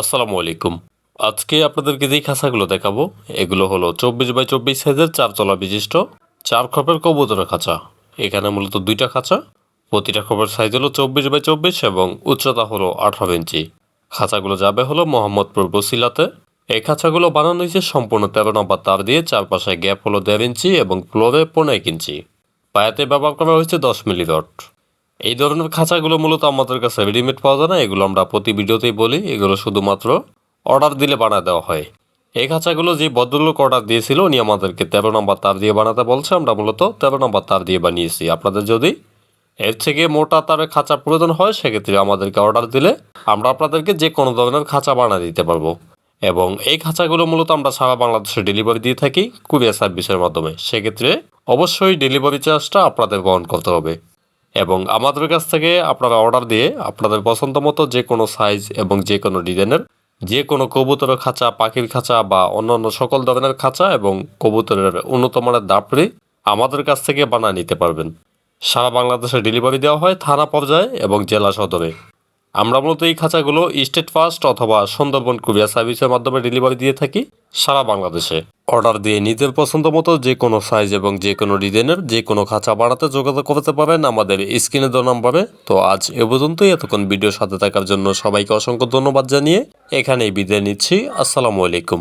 আসসালামু আলাইকুম। আজকে আপনাদেরকে যেই খাঁচাগুলো দেখাবো, এগুলো হলো চব্বিশ বাই চব্বিশ সাইজের চারতলা বিশিষ্ট চার খপের কবুতরের খাঁচা। এখানে মূলত দুইটা খাঁচা, প্রতিটা খপের সাইজ হলো চব্বিশ বাই চব্বিশ এবং উচ্চতা হলো আঠারো ইঞ্চি। খাঁচাগুলো যাবে হলো মোহাম্মদপুর বসিলাতে। এই খাঁচাগুলো বানানো হয়েছে সম্পূর্ণ তেরো নম্বর তার দিয়ে, চারপাশে গ্যাপ হলো দেড় ইঞ্চি এবং ফ্লোরে পনেরো ইঞ্চি। পায়াতে ব্যবহার করা হয়েছে দশ মিলি রড। এই ধরনের খাঁচাগুলো মূলত আমাদের কাছে রেডিমেড পাওয়া যায় না, এগুলো আমরা প্রতি ভিডিওতেই বলি, এগুলো শুধুমাত্র অর্ডার দিলে বানায় দেওয়া হয়। এই খাঁচাগুলো যে ভদ্রলোক অর্ডার দিয়েছিল, উনি আমাদেরকে তেরো নম্বর তার দিয়ে বানাতে বলছে, আমরা মূলত তেরো নম্বর তার দিয়ে বানিয়েছি। আপনাদের যদি এর থেকে মোটা তারের খাঁচা প্রয়োজন হয়, সেক্ষেত্রে আমাদেরকে অর্ডার দিলে আমরা আপনাদেরকে যে কোনো ধরনের খাঁচা বানিয়ে দিতে পারব। এবং এই খাঁচাগুলো মূলত আমরা সারা বাংলাদেশে ডেলিভারি দিয়ে থাকি, কুরিয়ার সার্ভিসের মাধ্যমে। সেক্ষেত্রে অবশ্যই ডেলিভারি চার্জটা আপনাদের বহন করতে হবে। এবং আমাদের কাছ থেকে আপনারা অর্ডার দিয়ে আপনাদের পছন্দ মতো যে কোনো সাইজ এবং যে কোনো ডিজাইনের, যে কোনো কবুতরের খাঁচা, পাখির খাঁচা বা অন্যান্য সকল ধরনের খাঁচা এবং কবুতরের উন্নত মানের দাপড়ি আমাদের কাছ থেকে বানিয়ে নিতে পারবেন। সারা বাংলাদেশে ডেলিভারি দেওয়া হয় থানা পর্যায়ে এবং জেলা সদরে। আমরা মূলত এই খাঁচাগুলো স্টেট ফার্স্ট অথবা সুন্দরবন কুরিয়ার সার্ভিসের মাধ্যমে ডেলিভারি দিয়ে থাকি সারা বাংলাদেশে। অর্ডার দিয়ে নিজের পছন্দ মতো যে কোনো সাইজ এবং যে কোনো ডিজাইনের যে কোনো খাঁচা বাড়াতে যোগাযোগ করতে পারেন আমাদের স্ক্রিনে দেওয়া নম্বরে। তো আজ এ পর্যন্তই, এতক্ষণ ভিডিও সাথে থাকার জন্য সবাইকে অসংখ্য ধন্যবাদ জানিয়ে এখানেই বিদায় নিচ্ছি। আসসালামু আলাইকুম।